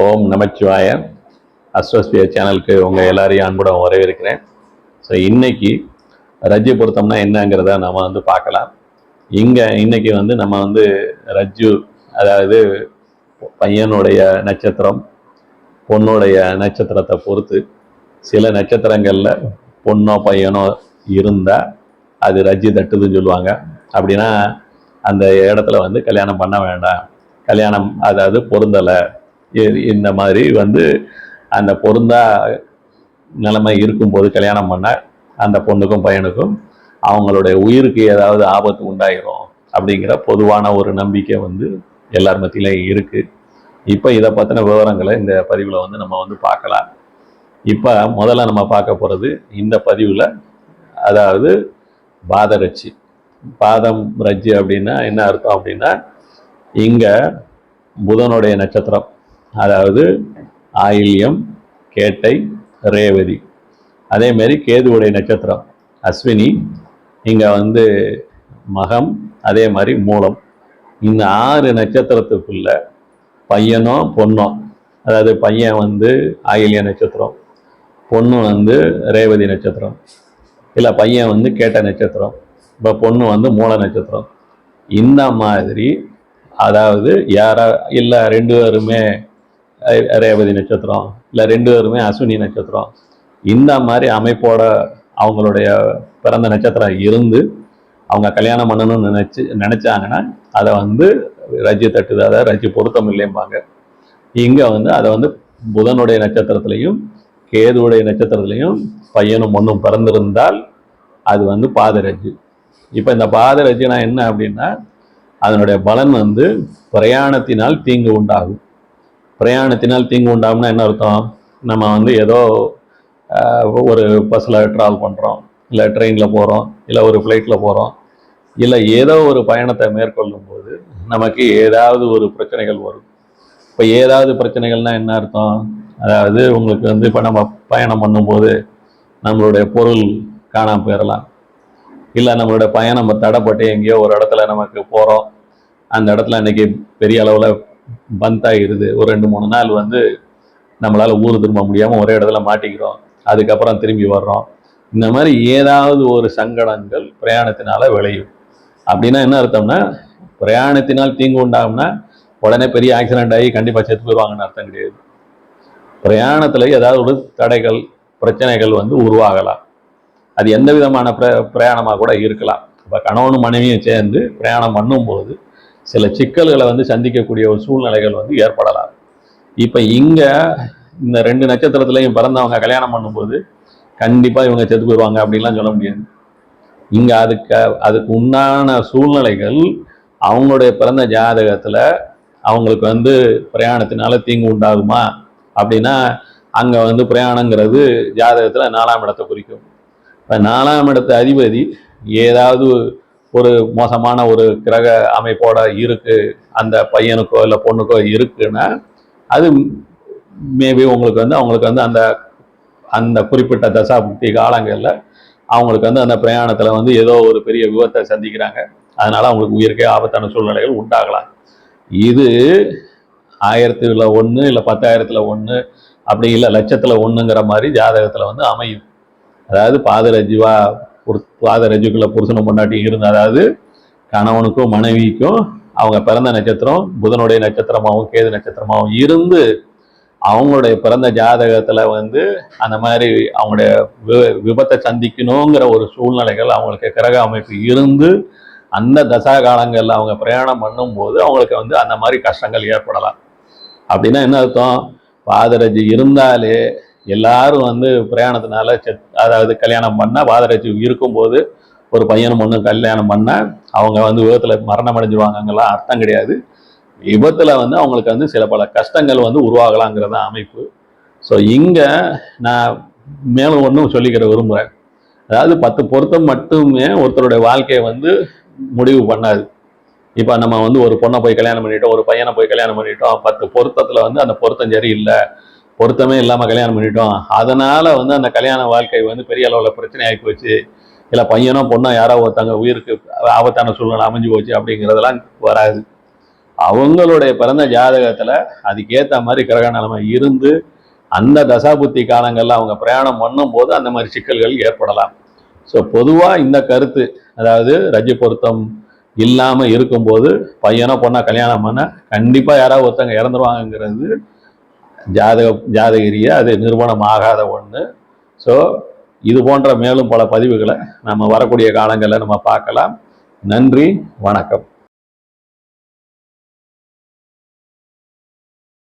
ஓம் நமச்சிவாய. அஸ்வஸ்தியா சேனலுக்கு உங்கள் எல்லாரையும் அன்புடன் வரவேற்கிறேன். ஸோ இன்னைக்கு ரஜ்ஜு பொருத்தம்னா என்னங்கிறத நம்ம வந்து பார்க்கலாம். இங்கே இன்னைக்கு வந்து நம்ம வந்து ரஜ்ஜு அதாவது பையனுடைய நட்சத்திரம் பொண்ணுடைய நட்சத்திரத்தை பொறுத்து சில நட்சத்திரங்களில் பொண்ணோ பையனோ இருந்தால் அது ரஜ்ஜு தட்டுதுன்னு சொல்லுவாங்க. அப்படின்னா அந்த இடத்துல வந்து கல்யாணம் பண்ண வேண்டாம். கல்யாணம் அதாவது பொருந்தலை. இந்த மாதிரி வந்து அந்த பொருந்தா நிலைமை இருக்கும்போது கல்யாணம் பண்ண அந்த பொண்ணுக்கும் பையனுக்கும் அவங்களுடைய உயிருக்கு ஏதாவது ஆபத்து உண்டாயிரும் அப்படிங்கிற பொதுவான ஒரு நம்பிக்கை வந்து எல்லார் மத்தியிலையும் இருக்குது இப்போ இதை பற்றின விவரங்களை இந்த பதிவில் வந்து நம்ம வந்து பார்க்கலாம். இப்போ முதல்ல நம்ம பார்க்க போகிறது இந்த பதிவில் அதாவது பாதரட்சி. பாதம் ரஜ்ஜி அப்படின்னா என்ன அர்த்தம் அப்படின்னா இங்கே புதனுடைய நட்சத்திரம். அதாவது ஆயில்யம் கேட்டை ரேவதி. அதே மாதிரி கேதுவுடைய நட்சத்திரம் அஸ்வினி இங்கே வந்து மகம் அதே மாதிரி மூலம். இந்த ஆறு நட்சத்திரத்துக்குள்ள பையனோ பொண்ணோ அதாவது பையன் வந்து ஆயில்ய நட்சத்திரம் பொண்ணு வந்து ரேவதி நட்சத்திரம் இல்லை பையன் வந்து கேட்ட நட்சத்திரம் இப்போ பொண்ணு வந்து மூல நட்சத்திரம். இந்த மாதிரி அதாவது யாரா இல்லை ரெண்டு பேருமே ரேவதி நட்சத்திரம் இல்லை ரெண்டு பேருமே அஸ்வினி நட்சத்திரம். இந்த மாதிரி அமைப்போட அவங்களுடைய பிறந்த நட்சத்திரம் இருந்து அவங்க கல்யாணம் பண்ணணும்னு நினச்சி நினச்சாங்கன்னா அதை வந்து ரஜ்ஜி தட்டுது. அதாவது ரஜ்ஜி பொருத்தம் இல்லைம்பாங்க. இங்கே வந்து அதை வந்து புதனுடைய நட்சத்திரத்துலையும் கேதுவுடைய நட்சத்திரத்திலையும் பையனும் பொண்ணும் பிறந்திருந்தால் அது வந்து பாதரஜ்ஜு இப்போ இந்த பாதரஜ்ஜுனா என்ன அப்படின்னா அதனுடைய பலன் வந்து பிரயாணத்தினால் தீங்கு உண்டாகும். பிரயாணத்தினால் தீங்கு உண்டாம்னா என்ன அர்த்தம்? நம்ம வந்து ஏதோ ஒரு பஸ்ஸில் ட்ராவல் பண்ணுறோம் இல்லை ட்ரெயினில் போகிறோம் இல்லை ஒரு ஃப்ளைட்டில் போகிறோம் இல்லை ஏதோ ஒரு பயணத்தை மேற்கொள்ளும் போது நமக்கு ஏதாவது ஒரு பிரச்சனைகள் வரும். இப்போ ஏதாவது பிரச்சனைகள்னால் என்ன அர்த்தம்? அதாவது உங்களுக்கு வந்து இப்போ நம்ம பயணம் பண்ணும்போது நம்மளுடைய பொருள் காணாமல் போயிடலாம் இல்லை நம்மளுடைய பயணம் தடைப்பட்டு எங்கேயோ ஒரு இடத்துல நமக்கு போகிறோம் அந்த இடத்துல இன்னைக்கு பெரிய அளவில் பந்த் ஆகிடுது ஒரு ரெண்டு மூணு நாள் வந்து நம்மளால் ஊர் திரும்ப முடியாமல் ஒரே இடத்துல மாட்டிக்கிறோம். அதுக்கப்புறம் திரும்பி வர்றோம். இந்த மாதிரி ஏதாவது ஒரு சங்கடங்கள் பிரயாணத்தினால விளையும். அப்படின்னா என்ன அர்த்தம்னா பிரயாணத்தினால் தீங்கு உண்டாகும்னா உடனே பெரிய ஆக்சிடென்ட் ஆகி கண்டிப்பாக செத்து போயிடுவாங்கன்னு அர்த்தம் கிடையாது. பிரயாணத்தில் ஏதாவது ஒரு தடைகள் பிரச்சனைகள் வந்து உருவாகலாம். அது எந்த விதமான பிர பிரயாணமாக கூட இருக்கலாம். இப்போ கணவனும் மனைவியும் சேர்ந்து பிரயாணம் பண்ணும்போது சில சிக்கல்களை வந்து சந்திக்கக்கூடிய ஒரு சூழ்நிலைகள் வந்து ஏற்படலாம். இப்போ இங்கே இந்த ரெண்டு நட்சத்திரத்துலையும் பிறந்தவங்க கல்யாணம் பண்ணும்போது கண்டிப்பாக இவங்க செத்து போயிடுவாங்க அப்படின்லாம் சொல்ல முடியாது. இங்கே அதுக்கு அதுக்கு உண்டான சூழ்நிலைகள் அவங்களுடைய பிறந்த ஜாதகத்தில் அவங்களுக்கு வந்து பிரயாணத்தினால தீங்கு உண்டாகுமா அப்படின்னா அங்கே வந்து பிரயாணங்கிறது ஜாதகத்தில் நாலாம் இடத்தை குறிக்கும். இப்போ நாலாம் இடத்து அதிபதி ஏதாவது ஒரு மோசமான ஒரு கிரக அமைப்போட இருக்கு அந்த பையனுக்கோ இல்லை பொண்ணுக்கோ இருக்குன்னா அது மேபி உங்களுக்கு வந்து அவங்களுக்கு வந்து அந்த அந்த குறிப்பிட்ட தசாபுக்தி காலங்களில் அவங்களுக்கு வந்து அந்த பிரயாணத்தில் வந்து ஏதோ ஒரு பெரிய விபத்தை சந்திக்கிறாங்க. அதனால் அவங்களுக்கு உயிருக்கே ஆபத்தான சூழ்நிலைகள் உண்டாகலாம். இது ஆயிரத்துல ஒன்று இல்லை பத்தாயிரத்தில் ஒன்று அப்படி இல்லை லட்சத்தில் ஒன்றுங்கிற மாதிரி ஜாதகத்தில் வந்து அமையும். அதாவது பாதரஜுவா ஒரு பாதரஜுக்குள்ள புருஷனும் பொண்டாட்டி இருந்து அதாவது கணவனுக்கும் மனைவிக்கும் அவங்க பிறந்த நட்சத்திரம் புதனுடைய நட்சத்திரமாகவும் கேது நட்சத்திரமாகவும் இருந்து அவங்களுடைய பிறந்த ஜாதகத்தில் வந்து அந்த மாதிரி அவங்களுடைய வி- விபத்தை சந்திக்கணுங்கிற ஒரு சூழ்நிலைகள் அவங்களுக்கு கிரக அமைப்பு இருந்து அந்த தசா காலங்களில் அவங்க பிரயாணம் பண்ணும்போது அவங்களுக்கு வந்து அந்த மாதிரி கஷ்டங்கள் ஏற்படலாம். அப்படின்னா என்ன அர்த்தம்? பாதரஜி இருந்தாலே எல்லாரும் வந்து பிரயாணத்தினால செத் அதாவது கல்யாணம் பண்ணா பாதரஜி இருக்கும்போது ஒரு பையனும் பொண்ணும் கல்யாணம் பண்ணால் அவங்க வந்து விபத்தில் மரணம் அடைஞ்சிருவாங்கங்கெல்லாம் அர்த்தம் கிடையாது. விபத்தில் வந்து அவங்களுக்கு வந்து சில பல கஷ்டங்கள் வந்து உருவாகலாங்கிறது அமைப்பு. ஸோ இங்கே நான் மேலும் ஒன்றும் சொல்லிக்கிற விரும்புகிறேன் அதாவது பத்து பொருத்தம் மட்டுமே ஒருத்தருடைய வாழ்க்கையை வந்து முடிவு பண்ணாது. இப்போ நம்ம வந்து ஒரு பொண்ணை போய் கல்யாணம் பண்ணிட்டோம் ஒரு பையனை போய் கல்யாணம் பண்ணிட்டோம் பத்து பொருத்தத்தில் வந்து அந்த பொருத்தம் சரியில்லை. பொருத்தமே இல்லாமல் கல்யாணம் பண்ணிட்டோம். அதனால் வந்து அந்த கல்யாண வாழ்க்கை வந்து பெரிய அளவில் பிரச்சனை ஆகி போச்சு. இல்லை பையனோ பொண்ணோ யாரோ ஒருத்தங்க உயிருக்கு ஆபத்தான சூழ்நிலை அமைஞ்சு போச்சு அப்படிங்கிறதெல்லாம் வராது. அவங்களுடைய பிறந்த ஜாதகத்தில் அதுக்கேற்ற மாதிரி கிரக நிலைமை இருந்து அந்த தசாபுத்தி காலங்களில் அவங்க பிரயாணம் பண்ணும்போது அந்த மாதிரி சிக்கல்கள் ஏற்படலாம். ஸோ பொதுவாக இந்த கருத்து அதாவது ரஜி பொருத்தம் இல்லாமல் இருக்கும்போது பையனோ பொண்ணா கல்யாணம் பண்ண கண்டிப்பாக யாராவது ஒருத்தங்க இறந்துருவாங்கங்கிறது ஜாதக ஜாதகிரியா அது நிறுவனம் ஆகாத ஒன்று ஸோ இது போன்ற மேலும் பல பதிவுகளை நம்ம வரக்கூடிய காலங்களில் நம்ம பார்க்கலாம். நன்றி வணக்கம்.